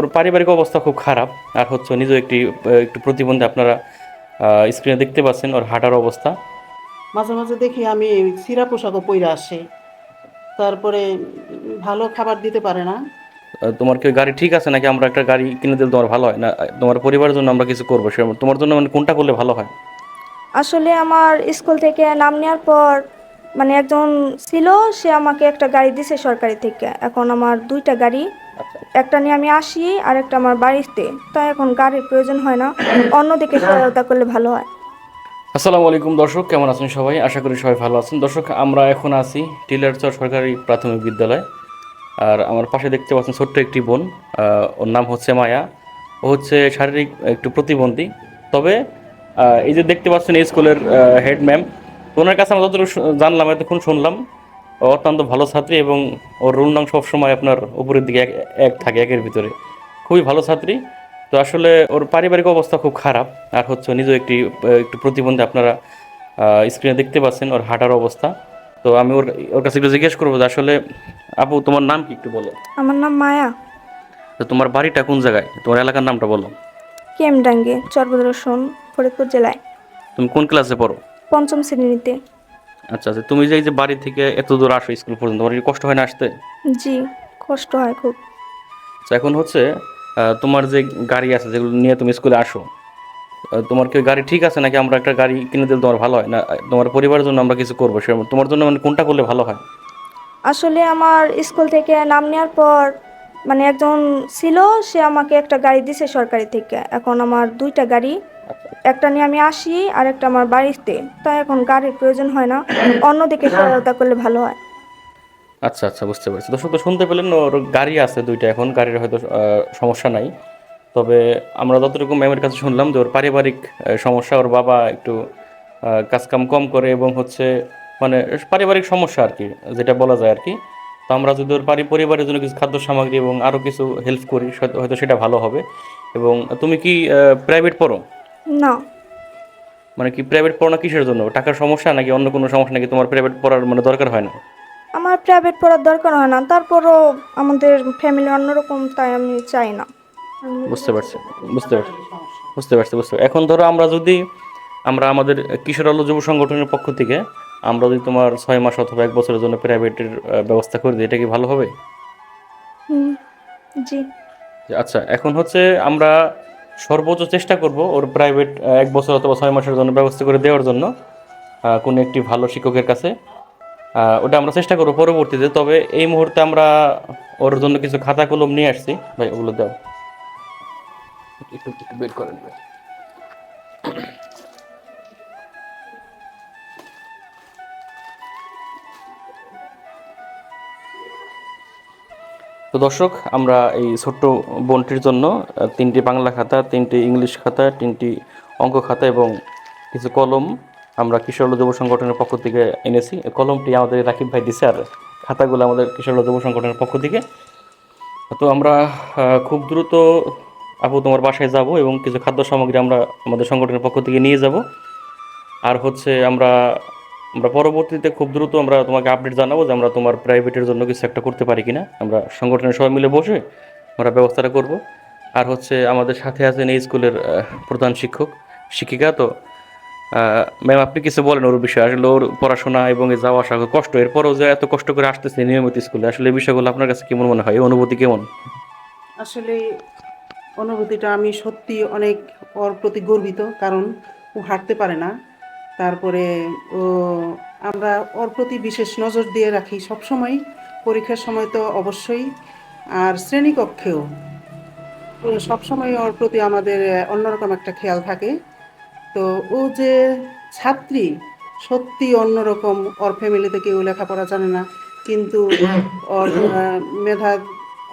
ওর পারিবারিক অবস্থা খুব খারাপ। আর হচ্ছে নিজে একটি একটু প্রতিবন্ধী আপনারা স্ক্রিনে দেখতে পাচ্ছেন ওর হাঁটার অবস্থা। মাঝে মাঝে দেখি আমি সিরা পোশাকও পইরা আসে। তারপরে ভালো খাবার দিতে পারে না। তোমার কি গাড়ি ঠিক আছে নাকি? আমরা একটা গাড়ি কিনে দিলে তোমার ভালো হয়? না তোমার পরিবারের জন্য আমরা কিছু করব? সে তোমার জন্য মানে কোনটা করলে ভালো হয়? আসলে আমার স্কুল থেকে নাম নেওয়ার পর মানে একজন ছিল সে আমাকে একটা গাড়ি দিছে সরকারি থেকে। এখন আমার দুইটা গাড়ি একটা নিয়ে আমি আসি আর একটা আমার বাড়িতে। তাই এখন গাড়ির প্রয়োজন হয় না। অন্যদিকে সহায়তা করলে ভালো হয়। আসসালামু আলাইকুম দর্শক, কেমন আছেন সবাই? আশা করি সবাই ভালো আছেন। দর্শক, আমরা এখন আছি টিলারচর সরকারি প্রাথমিক বিদ্যালয়। আর আমার পাশে দেখতে পাচ্ছেন ছোট্ট একটি বোন। ওর নাম হচ্ছে মায়া। ও হচ্ছে শারীরিক একটু প্রতিবন্ধী। তবে এই যে দেখতে পাচ্ছেন এই স্কুলের হেড ম্যাম, ওনার কাছে আমরা যতটুকু জানলাম, এতক্ষণ শুনলাম। অত্যন্ত ভালো ছাত্রী এবং ওর রোল নং সবসময় আপনার উপরের দিকে এক এক থাকে একের ভিতরে। খুবই ভালো ছাত্রী। তো আসলে ওর পারিবারিক অবস্থা খুব খারাপ। আর হচ্ছে নিজেও একটি একটু প্রতিবন্ধী আপনারা স্ক্রিনে দেখতে পাচ্ছেন ওর হাঁটার অবস্থা। তো আমি ওর ওর কাছে একটু জিজ্ঞেস করব যে আসলে আপু তোমার নাম কি একটু বলো? আমার নাম মায়া। তো তোমার বাড়িটা কোন জায়গায়? তোমার এলাকার নামটা বলো। কেমডাঙ্গে চর্বদর্শন ফরিদপুর জেলায়। তুমি কোন ক্লাসে পড়ো? পঞ্চম শ্রেণীতে। আচ্ছা আচ্ছা তুমি যে এই যে বাড়ি থেকে এত দূর আসো স্কুল পর্যন্ত তোমার কি কষ্ট হয় না আসতে? জি কষ্ট হয় খুব। আচ্ছা এখন হচ্ছে আহ, তোমার যে গাড়ি আছে যেগুলো নিয়ে তুমি স্কুলে আসো আহ, তোমার কি গাড়ি ঠিক আছে নাকি আমরা একটা গাড়ি কিনে দিলে তোমার ভালো হয়? না আহ, তোমার পরিবারের জন্য আমরা কিছু করব সে তোমার জন্য মানে কোনটা করলে ভালো হয়? আসলে আমার স্কুল থেকে নাম নেওয়ার পর মানে একজন ছিল সে আমাকে একটা গাড়ি দিছে সরকারি থেকে। এখন আমার দুইটা গাড়ি একটা নিয়ে আমি আসি আর একটা আমার বাড়িতে। তাই এখন গাড়ির প্রয়োজন হয় না। অন্যদিকে সহায়তা করলে ভালো হয়। আচ্ছা আচ্ছা বুঝতে পারছি। দর্শক তো শুনতে পেলেন ওর গাড়ি আছে দুইটা। এখন গাড়ির হয়তো সমস্যা নাই। তবে আমরা যতটুকু ম্যামের কাছে শুনলাম যে ওর পারিবারিক সমস্যা ওর বাবা একটু কাজকাম কম করে এবং হচ্ছে মানে পারিবারিক সমস্যা আর কি যেটা বলা যায় আর কি। তো আমরা যদি ওর পারি পরিবারের জন্য কিছু খাদ্য সামগ্রী এবং আরও কিছু হেল্প করি হয়তো সেটা ভালো হবে। এবং তুমি কি প্রাইভেট পড়ো? না। মানে কি প্রাইভেট পড়ো কিসের জন্য? টাকার সমস্যা নাকি অন্য কোনো সমস্যা নাকি তোমার প্রাইভেট পড়ার মানে দরকার হয় না? আমার প্রাইভেট পড়ার দরকার হয় না। তারপরও আমাদের ফ্যামিলি অন্যরকম তাই আমি চাই না। বুঝতে পারছি বুঝতে পারছি বুঝতে পারছি বুঝতে পারছি। এখন ধরো আমরা যদি আমরা আমাদের কিশোর আলো যুব সংগঠনের পক্ষ থেকে আমরা যদি তোমার ছয় মাস অথবা এক বছরের জন্য প্রাইভেটের ব্যবস্থা করে দিই এটা কি ভালো হবে? জি। আচ্ছা এখন হচ্ছে আমরা সর্বোচ্চ চেষ্টা করব ওর প্রাইভেট এক বছর অথবা ছয় মাসের জন্য ব্যবস্থা করে দেওয়ার জন্য কোনো একটি ভালো শিক্ষকের কাছে। ওটা আমরা চেষ্টা করব পরবর্তীতে, তবে এই মুহূর্তে আমরা ওর জন্য কিছু খাতা কলম নিয়ে আসছি। ভাই, ওগুলো দাও। একটু বের করেন, ভাই। তো দর্শক, আমরা এই ছোট্ট বোনটির জন্য তিনটি বাংলা খাতা, তিনটি ইংলিশ খাতা, তিনটি অঙ্ক খাতা এবং কিছু কলম আমরা কিশোর যুব সংগঠনের পক্ষ থেকে এনেছি। কলমটি আমাদের রাকিব ভাই দিছে আর খাতাগুলো আমাদের কিশোর যুব সংগঠনের পক্ষ থেকে। তো আমরা খুব দ্রুত আপু তোমার বাসায় যাব এবং কিছু খাদ্য সামগ্রী আমরা আমাদের সংগঠনের পক্ষ থেকে নিয়ে যাব। আর হচ্ছে আমরা আমরা পরবর্তীতে খুব দ্রুত আমরা তোমাকে আপডেট জানাব যে আমরা তোমার প্রাইভেটের জন্য কিছু একটা করতে পারি কিনা। আমরা সংগঠনের সবাই মিলে বসে আমরা ব্যবস্থাটা করব। আর হচ্ছে আমাদের সাথে আছেন এই স্কুলের প্রধান শিক্ষক, শিক্ষিকা। তো ম্যাম আপনি কিছু বলেন ওর বিষয়ে। আসলে ওর পড়াশোনা এবং যাওয়া আসা কষ্ট, এরপরেও যে এত কষ্ট করে আসতেছে নিয়মিত স্কুলে আসলে এই বিষয়গুলো আপনার কাছে কেমন মনে হয়? অনুভূতি কেমন? আসলে অনুভূতিটা আমি সত্যি অনেক ওর প্রতি গর্বিত, কারণ ও হাঁটতে পারে না। তারপরে ও আমরা ওর প্রতি বিশেষ নজর দিয়ে রাখি সবসময়। পরীক্ষার সময় তো অবশ্যই। আর শ্রেণীকক্ষেও। সবসময় ওর প্রতি আমাদের অন্যরকম একটা খেয়াল থাকে। তো ও যে ছাত্রী সত্যি অন্যরকম ওর ফ্যামিলিতে কেউ লেখাপড়া জানে না। কিন্তু ওর মেধা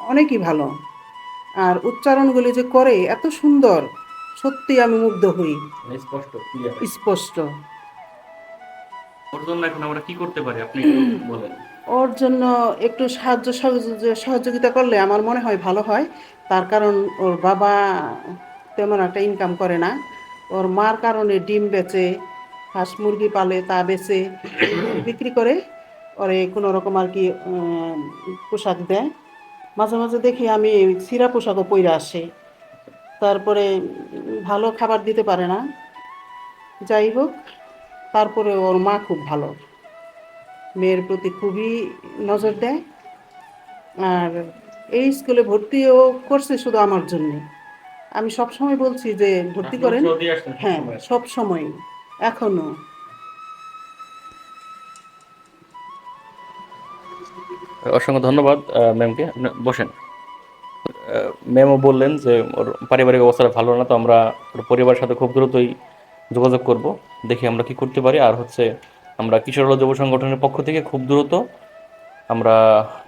অনেকই ভালো। আর উচ্চারণগুলি যে করে এত সুন্দর সত্যি আমি মুগ্ধ হই। স্পষ্ট স্পষ্ট। ওর জন্য এখন আমরা কি করতে পারি? আপনি বলেন। ওর জন্য একটু সাহায্য সহযোগি- সহযোগিতা করলে আমার মনে হয় ভালো হয়। তার কারণ ওর বাবা তেমন একটা ইনকাম করে না। ওর মার কারণে ডিম বেচে হাঁস মুরগি পালে তা বেচে বিক্রি করে ওরে কোনো রকম আর কি পোশাক দেয়। মাঝে মাঝে দেখি আমি সিরা পোশাকও পইরা আসে। তারপরে ভালো খাবার দিতে পারে না। যাই হোক তারপরে ওর মা খুব ভালো। মেয়ের প্রতি খুবই নজর দেয়। আর এই স্কুলে ভর্তিও করছে শুধু আমার জন্য। আমি সব সময় বলছি যে ভর্তি করেন। হ্যাঁ সব সময় এখনও। অসংখ্য ধন্যবাদ ম্যামকে। আপনি বসেন। আহ, ম্যামও বললেন যে ওর পারিবারিক অবস্থাটা ভালো না তো আমরা ওর পরিবারের সাথে খুব দ্রুতই যোগাযোগ করব দেখি আমরা কি করতে পারি। আর হচ্ছে আমরা কিশোর যুব সংগঠনের পক্ষ থেকে খুব দ্রুত আমরা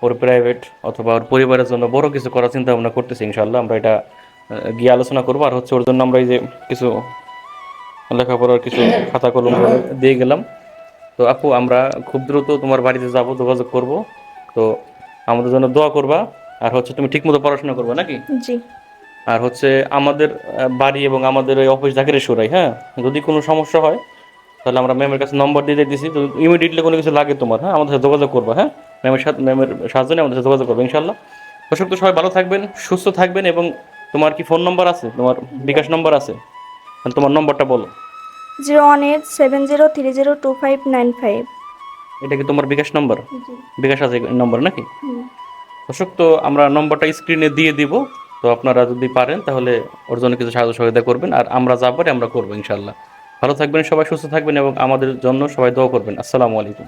ওর প্রাইভেট অথবা ওর পরিবারের জন্য বড় কিছু করার চিন্তা ভাবনা করতেছি ইনশাল্লাহ আমরা এটা গিয়ে আলোচনা করব। আর হচ্ছে ওর জন্য আমরা এই যে কিছু লেখাপড়ার কিছু খাতা কলম দিয়ে গেলাম। তো আপু আমরা খুব দ্রুত তোমার বাড়িতে যাব যোগাযোগ করব। তো আমাদের জন্য দোয়া করবা। আর হচ্ছে তুমি ঠিকমতো পড়াশোনা করবে নাকি? জি। আর হচ্ছে আমাদের বাড়ি এবং আমাদের ওই অফিস জাকিরে সুরাই হ্যাঁ? যদি কোনো সমস্যা হয় তাহলে আমরা ম্যামের কাছে নম্বর দিয়ে দিয়েছি তো ইমিডিয়েটলি কোনো কিছু লাগে তোমার হ্যাঁ? আমাদের সাথে যোগাযোগ করবা হ্যাঁ? ম্যামের সাথে ম্যামের সাহায্য নিয়ে আমাদের সাথে যোগাযোগ করব ইনশাল্লাহ দর্শক তো সবাই ভালো থাকবেন সুস্থ থাকবেন এবং তোমার কি ফোন নম্বর আছে? তোমার বিকাশ নম্বর আছে? তোমার নম্বরটা বলো। Zero one eight seven zero three zero two five nine five. এটা কি তোমার বিকাশ নম্বর বিকাশ আছে নম্বর নাকি। দর্শক তো আমরা নম্বরটা স্ক্রিনে দিয়ে দিব। তো আপনারা যদি পারেন, তাহলে ওর জন্য কিছু সাহায্য সহযোগিতা করবেন, আর আমরা যা পারি আমরা করব ইনশাল্লাহ ভালো থাকবেন সবাই, সুস্থ থাকবেন এবং আমাদের জন্য সবাই দোয়া করবেন। আসসালামু আলাইকুম।